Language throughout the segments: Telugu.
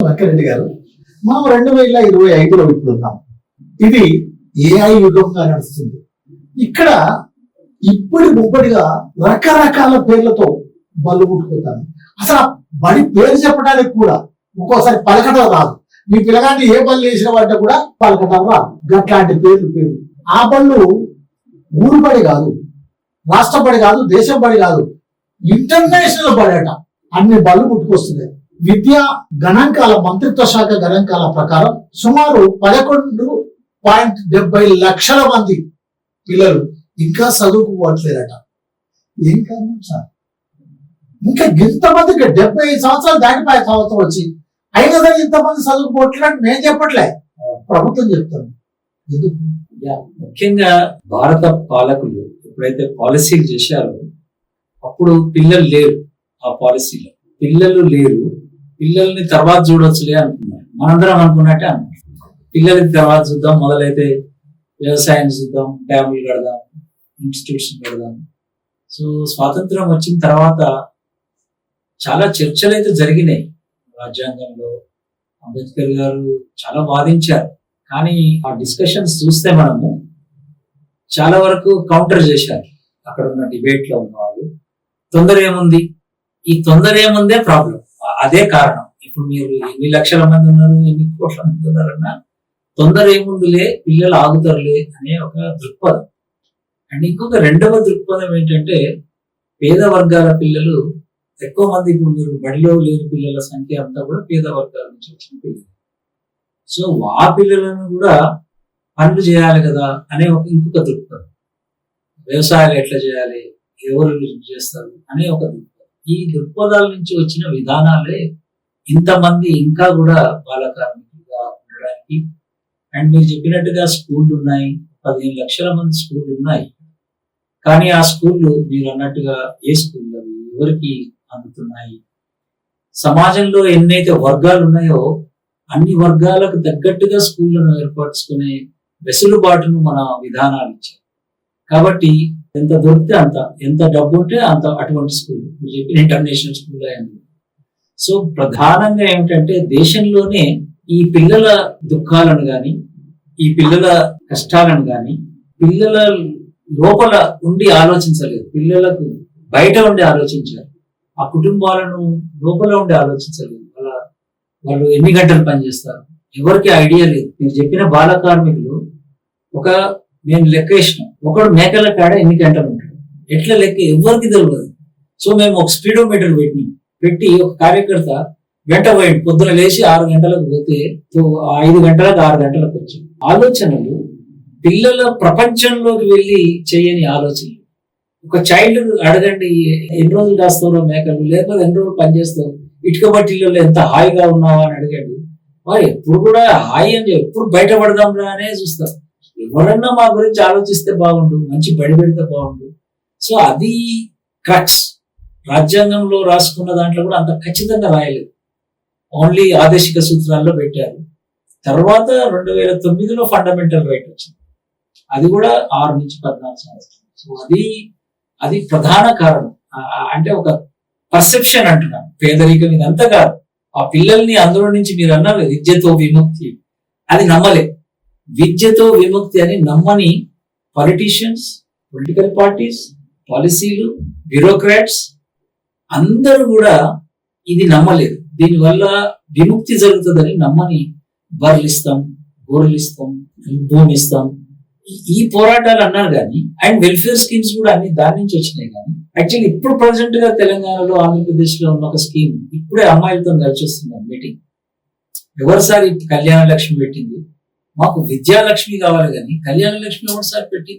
వెంకరెడ్డి గారు మనం రెండు వేల ఇరవై ఐదులో ఇప్పుడు ఉన్నాం ఇది ఏఐ యుగంగా నడుస్తుంది. ఇక్కడ ఇప్పటి ముప్పటిగా రకరకాల పేర్లతో బలు పుట్టుకుతాను అసలు బడి పేరు చెప్పడానికి కూడా ఒక్కోసారి పలకటం రాదు. మీ పిల్లగాన్ని ఏ బళ్ళు చేసిన వాటి కూడా పలకటం రాదు. గట్లాంటి పేర్లు పేరు. ఆ బళ్ళు ఊరు బడి కాదు రాష్ట్ర బడి కాదు దేశం బడి కాదు ఇంటర్నేషనల్ బడి అట. అన్ని బళ్ళు పుట్టుకొస్తున్నాయి. విద్యా గణాంకాల మంత్రిత్వ శాఖ గణాంకాల ప్రకారం సుమారు పదకొండు పాయింట్ డెబ్బై లక్షల మంది పిల్లలు ఇంకా చదువుకోవట్లేరట ఏం కారణం సార్? ఇంకా ఇంతమందికి డెబ్బై ఐదు సంవత్సరాలు దాటిపోయే సంవత్సరం వచ్చి అయినా సరే ఇంతమంది చదువుకోవట్లేదు నేను చెప్పట్లే. ప్రభుత్వం చెప్తాను ఎందుకు? ముఖ్యంగా భారత పాలకులు ఎప్పుడైతే పాలసీలు చేశారో అప్పుడు పిల్లలు లేరు ఆ పాలసీలో. పిల్లలు లేరు పిల్లల్ని తర్వాత చూడొచ్చులే అనుకున్నారు మనందరం అనుకున్నట్టే అన్నారు పిల్లలకి తర్వాత చూద్దాం మొదలైతే వ్యవసాయం చూద్దాం డ్యాములు కడదాం ఇన్స్టిట్యూషన్ కడదాం. సో స్వాతంత్రం వచ్చిన తర్వాత చాలా చర్చలు అయితే జరిగినాయి. రాజ్యాంగంలో అంబేద్కర్ గారు చాలా వాదించారు. కానీ ఆ డిస్కషన్స్ చూస్తే మనము చాలా వరకు కౌంటర్ చేశారు. అక్కడ ఉన్న డిబేట్లో ఉన్న వాళ్ళు. తొందర ఏముంది? ఈ తొందర ఏముందే ప్రాబ్లం అదే కారణం. ఇప్పుడు మీరు ఎన్ని లక్షల మంది ఉన్నారు ఎన్ని కోట్ల మంది ఉన్నారన్నా తొందర ఏముందులే పిల్లలు ఆగుతారులే అనే ఒక దృక్పథం. అండ్ ఇంకొక రెండవ దృక్పథం ఏంటంటే పేద వర్గాల పిల్లలు ఎక్కువ మంది ఇప్పుడు మీరు బడిలో లేని పిల్లల సంఖ్య అంతా కూడా పేద వర్గాల నుంచి వచ్చిన పిల్లలు. సో ఆ పిల్లలను కూడా పనులు చేయాలి కదా అనే ఒక ఇంకొక దృక్పథం. వ్యవసాయాలు ఎట్లా చేయాలి ఎవరు చేస్తారు అనే ఒక దృక్పథం. ఈ దృక్పథాల నుంచి వచ్చిన విధానాలే ఇంతమంది ఇంకా కూడా బాల కార్మికులుగా ఉండడానికి. అండ్ మీరు చెప్పినట్టుగా స్కూళ్ళు ఉన్నాయి. పదిహేను లక్షల మంది స్కూళ్ళు ఉన్నాయి. కానీ ఆ స్కూళ్ళు మీరు అన్నట్టుగా ఏ స్కూళ్ళు అవి? ఎవరికి అందుతున్నాయి? సమాజంలో ఎన్నైతే వర్గాలు ఉన్నాయో అన్ని వర్గాలకు తగ్గట్టుగా స్కూళ్ళను ఏర్పరచుకునే వెసులుబాటును మన విధానాలు ఇచ్చాయి. కాబట్టి ఎంత దొరికితే అంత ఎంత డబ్బు ఉంటే అంత అటువంటి స్కూల్ మీరు చెప్పిన ఇంటర్నేషనల్ స్కూల్ అయింది సో ప్రధానంగా ఏమిటంటే దేశంలోనే ఈ పిల్లల దుఃఖాలను కానీ ఈ పిల్లల కష్టాలను కానీ పిల్లల లోపల ఉండి ఆలోచించలేదు. పిల్లలకు బయట ఉండి ఆలోచించారు. ఆ కుటుంబాలను లోపల ఉండి ఆలోచించలేదు. వాళ్ళ వాళ్ళు ఎన్ని గంటలు పనిచేస్తారు? ఎవరికి ఐడియా లేదు. మీరు చెప్పిన బాల కార్మికులు ఒక మేము లెక్క వేసినాం. ఒకడు మేకల కాడ ఎన్ని గంటలు ఉంటాడు? ఎట్లా లెక్క? ఎవరికి తెలియదు సో మేము ఒక స్పీడోమీటర్ పెట్టినాం. పెట్టి ఒక కార్యకర్త గంట పోయింది పొద్దున లేచి ఆరు గంటలకు పోతే ఐదు గంటలకు ఆరు గంటలకు వచ్చి ఆలోచనలు పిల్లల ప్రపంచంలోకి వెళ్ళి చేయని ఆలోచనలు. ఒక చైల్డ్ అడగండి ఎన్ని రోజులు కాస్తారో మేకలు? లేకపోతే ఎన్ని రోజులు పనిచేస్తావు ఇటుక బట్టీలలో ఎంత హాయిగా ఉన్నావా అని అడిగాడు. వారు ఎప్పుడు కూడా హాయి అని ఎప్పుడు బయటపడదాం రా అనే చూస్తారు ఎవరన్నా మా గురించి ఆలోచిస్తే బాగుండు మంచి బడి పెడితే బాగుండు. సో అది కట్స్ రాజ్యాంగంలో రాసుకున్న దాంట్లో కూడా అంత ఖచ్చితంగా రాయలేదు. ఓన్లీ ఆదేశిక సూత్రాల్లో పెట్టారు. తర్వాత రెండు వేల తొమ్మిదిలో ఫండమెంటల్ రైట్ వచ్చింది. అది కూడా ఆరు నుంచి పద్నాలుగు సంవత్సరాలు. సో అది అది ప్రధాన కారణం. అంటే ఒక పర్సెప్షన్ అంటున్నాను పేదరికం ఇదంతా కాదు. ఆ పిల్లల్ని అందులో నుంచి మీరు అన్నారు విద్యతో విముక్తి. అది నమ్మలేదు. విద్యతో విముక్తి అని నమ్మని పొలిటీషియన్స్ పొలిటికల్ పార్టీస్ పాలసీలు బ్యూరోక్రాట్స్ అందరూ కూడా ఇది నమ్మలేదు. దీనివల్ల విముక్తి జరుగుతుందని నమ్మని బర్లిస్తాం గోర్లిస్తాం భూమిస్తాం. ఈ- ఈ పోరాటాలు అన్నారు కానీ అండ్ వెల్ఫేర్ స్కీమ్స్ కూడా అన్ని దాని నుంచి వచ్చినాయి కానీ యాక్చువల్లీ ఇప్పుడు ప్రజెంట్గా తెలంగాణలో ఆంధ్రప్రదేశ్లో ఉన్న ఒక స్కీమ్ ఇప్పుడే అమ్మాయిలతో కలిసి వస్తున్నాం మీటింగ్ ఎవరిసారి కళ్యాణ లక్ష్మి పెట్టింది? మాకు విద్యాలక్ష్మి కావాలి కానీ కళ్యాణ లక్ష్మి ఒకసారి పెట్టి?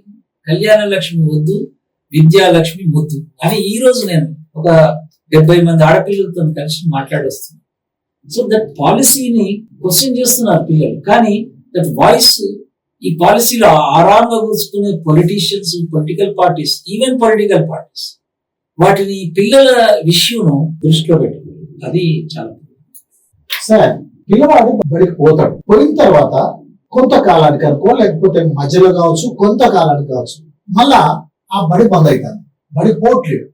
కళ్యాణ లక్ష్మి వద్దు విద్యాలక్ష్మి ముద్దు అని ఈ రోజు నేను ఒక డెబ్బై మంది ఆడపిల్లలతో కలిసి మాట్లాడొస్తున్నాను. సో దట్ పాలసీని క్వశ్చన్ చేస్తున్నారు పిల్లలు. కానీ దట్ వాయిస్ ఈ పాలసీలో ఆరాంగా కూర్చుకునే politicians political parties even political parties వాటిని పిల్లల విషయం దృష్టిలో పెట్టుకోవాలి. అది చాలా సార్ పిల్లవాడు బడికి పోతాడు. పోయిన తర్వాత కొంతకాలానికి అనుకో లేకపోతే మధ్యలో కావచ్చు కొంతకాలానికి కావచ్చు మళ్ళా ఆ బడి బంద్ అవుతాను బడి పోట్లేడు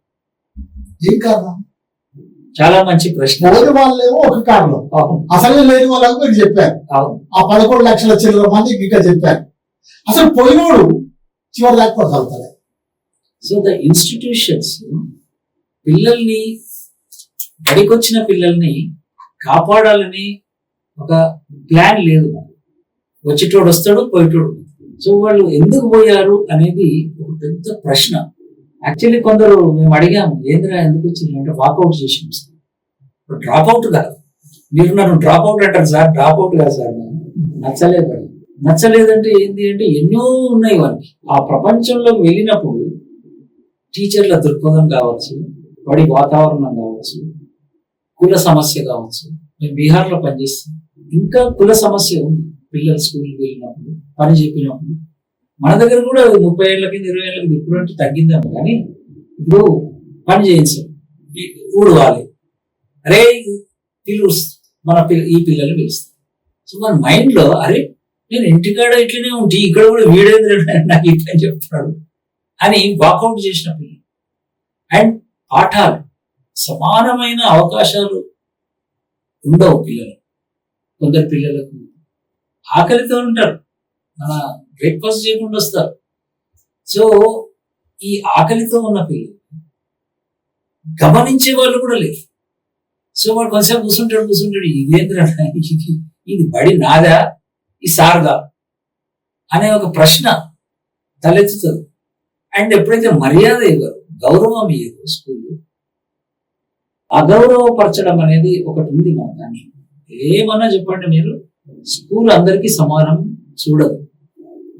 ఏం కారణం? చాలా మంచి ప్రశ్న. పోని వాళ్ళేమో ఒక కారణం. అసలే లేని వాళ్ళకు మీరు చెప్పారు. ఆ పదకొండు లక్షల చిల్లర మందికి ఇంకా చెప్పారు. అసలు పోయినోడు చివరి దాకా కొనసాగుతాడు సో ద ఇన్స్టిట్యూషన్స్ పిల్లల్ని బడికొచ్చిన పిల్లల్ని కాపాడాలని ఒక ప్లాన్ లేదు. వచ్చేటోడు వస్తాడు పోయేటోడు సో వాళ్ళు ఎందుకు పోయారు అనేది ఒక పెద్ద ప్రశ్న. యాక్చువల్లీ కొందరు మేము అడిగాము ఏంద్రా ఎందుకు వచ్చింది? అంటే వాకౌట్ చేసి డ్రాప్ అవుట్ కాదు. మీరు నన్ను డ్రాప్ అవుట్ అంటారు సార్ డ్రాప్ అవుట్ కాదు సార్ నేను. నచ్చలేదు నచ్చలేదంటే ఏంటి అంటే ఎన్నో ఉన్నాయి వాడికి ఆ ప్రపంచంలో వెళ్ళినప్పుడు టీచర్ల దృక్పథం కావచ్చు వాడి వాతావరణం కావచ్చు కుల సమస్య కావచ్చు. మేము బీహార్లో పనిచేస్తాం. ఇంకా కుల సమస్య ఉంది. పిల్లలు స్కూల్కి వెళ్ళినప్పుడు పని చెప్పినప్పుడు. మన దగ్గర కూడా ముప్పై ఏళ్ళ కింద ఇరవై ఏళ్ళ కింద ఇప్పుడు అంటే తగ్గిందేమో కానీ ఇప్పుడు పని చేయించాం ఊడవాలి. అరే పిలు మన పిల్ల ఈ పిల్లలు పిలుస్తారు సో మన మైండ్లో అరే నేను ఇంటికాడ ఇట్లనే ఉంటే ఇక్కడ కూడా వీడేంద్ర నాకు ఇట్లా చెప్తున్నాడు అని వాకౌట్ చేసిన పిల్లలు. అండ్ పాఠాలు సమానమైన అవకాశాలు ఉండవు పిల్లలు కొందరు పిల్లలకు ఆకలితో ఉంటారు. మన బ్రేక్ఫాస్ట్ చేయకుండా వస్తారు. సో ఈ ఆకలితో ఉన్న పిల్లలు గమనించే వాళ్ళు కూడా లేరు. సో వాడు కొంచెం కూర్చుంటాడు కూర్చుంటాడు ఇదేంద్ర ఇది బడి నాదా? ఈ సార్దా? అనే ఒక ప్రశ్న తలెత్తుతుంది. అండ్ ఎప్పుడైతే మర్యాద ఇవ్వరు గౌరవం ఇవ్వరు స్కూల్ అగౌరవపరచడం అనేది ఒకటి ఉంది మన దాన్ని. ఏమన్నా చెప్పండి మీరు? స్కూల్ అందరికీ సమానం చూడదు.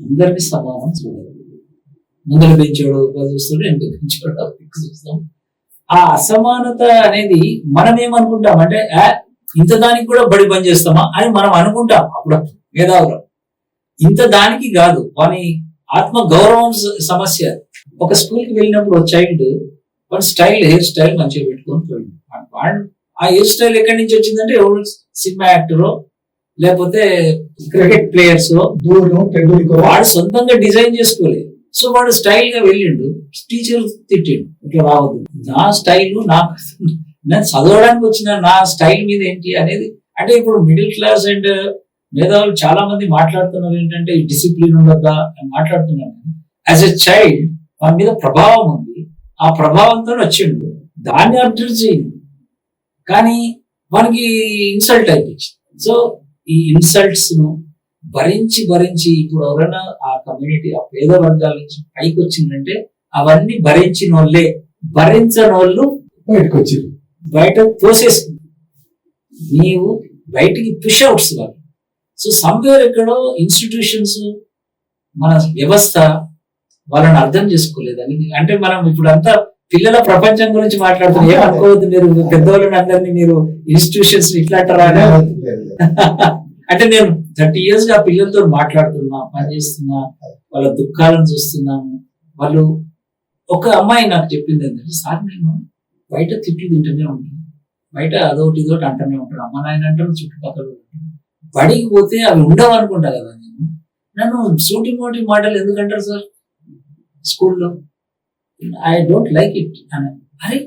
అందరికీ సమానం చూడదు. ముందర పెంచాడు చూస్తాడు వెనుక పెంచాడు చూస్తాం. ఆ అసమానత అనేది మనం ఏమనుకుంటాం అంటే "ఆ, ఇంత దానికి కూడా బడి పని చేస్తామా? అని మనం అనుకుంటాం అప్పుడు మేధావులు. ఇంత దానికి కాదు వాని ఆత్మ గౌరవం సమస్య. ఒక స్కూల్కి వెళ్ళినప్పుడు చైల్డ్ వాడు స్టైల్ హెయిర్ స్టైల్ మంచిగా పెట్టుకొని పోయింది వాడు ఆ హెయిర్ స్టైల్ ఎక్కడి నుంచి వచ్చిందంటే ఎవరు సినిమా యాక్టరో లేకపోతే క్రికెట్ ప్లేయర్స్ వాడు సొంతంగా డిజైన్ చేసుకోలేదు. సో వాడు స్టైల్గా వెళ్ళిండు టీచర్ తిట్టిండు. ఇట్లా రావద్దు. నా స్టైల్ నా నేను చదవడానికి వచ్చిన నా స్టైల్ మీద ఏంటి అనేది అంటే ఇప్పుడు మిడిల్ క్లాస్ అండ్ మేధావులు చాలా మంది మాట్లాడుతున్నారు ఏంటంటే డిసిప్లిన్ ఉండద్దా అని మాట్లాడుతున్నారు. యాజ్ ఎ చైల్డ్ వాని మీద ప్రభావం ఉంది. ఆ ప్రభావంతో వచ్చిండు. దాన్ని అబ్జర్వ్ చేయండి కానీ వానికి ఇన్సల్ట్ అయిపోయింది సో ఈ ఇన్సల్ట్స్ను భరించి భరించి ఇప్పుడు ఎవరైనా ఆ కమ్యూనిటీ ఆ పేద వర్గాల నుంచి పైకి వచ్చిందంటే అవన్నీ భరించిన వాళ్ళే భరించని వాళ్ళు బయటకు వచ్చింది బయట తోసేస్తుంది నీవు బయటికి పుష్ అవుట్స్ వాళ్ళు సో సంవేర్ ఎక్కడో ఇన్స్టిట్యూషన్స్ మన వ్యవస్థ వాళ్ళని అర్థం చేసుకోలేదని. అంటే మనం ఇప్పుడు అంతా పిల్లల ప్రపంచం గురించి మాట్లాడుతున్నాం ఏమనుకోవద్దు మీరు పెద్దవాళ్ళని అందరినీ మీరు ఇన్స్టిట్యూషన్స్ ఇట్లా అంటారా అంటే నేను థర్టీ ఇయర్స్గా పిల్లలతో మాట్లాడుతున్నా పనిచేస్తున్నా వాళ్ళ దుఃఖాలను చూస్తున్నాను వాళ్ళు ఒక అమ్మాయి నాకు చెప్పింది ఏంటంటే సార్ నేను బయట తిట్లు తింటూనే ఉంటాను. బయట అదొకటి ఇదొకటి అంటూనే ఉంటాను. అమ్మ నాయన అంటారు చుట్టుపక్కల. బడికి పోతే అవి ఉండవు అనుకుంటా కదా నేను. నన్ను సూటి మోటి మాటలు ఎందుకంటారు సార్? స్కూల్లో ఐ డోంట్ లైక్ ఇట్ అని అరే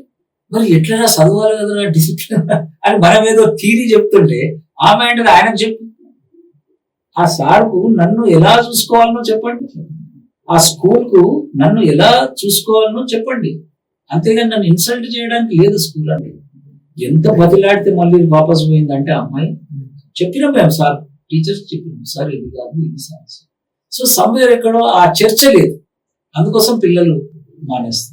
మరి ఎట్లా చదవాలి కదా డిసిప్లిన్ అని మనం ఏదో థీరీ చెప్తుంటే ఆమె మైండ్ ఆయనకు చెప్పు. ఆ సార్కు నన్ను ఎలా చూసుకోవాలనో చెప్పండి. ఆ స్కూల్కు నన్ను ఎలా చూసుకోవాలనో చెప్పండి. అంతేగాని నన్ను ఇన్సల్ట్ చేయడానికి లేదు స్కూల్ అంటే ఎంత బతిలాడితే మళ్ళీ వాపస్ పోయిందంటే అమ్మాయి చెప్పినాం మేము సార్ టీచర్స్ చెప్పినాం. సార్ ఇది కాదు ఇది సార్ సో సమ్వేర్ ఎక్కడో ఆ చర్చ లేదు. అందుకోసం పిల్లలు minus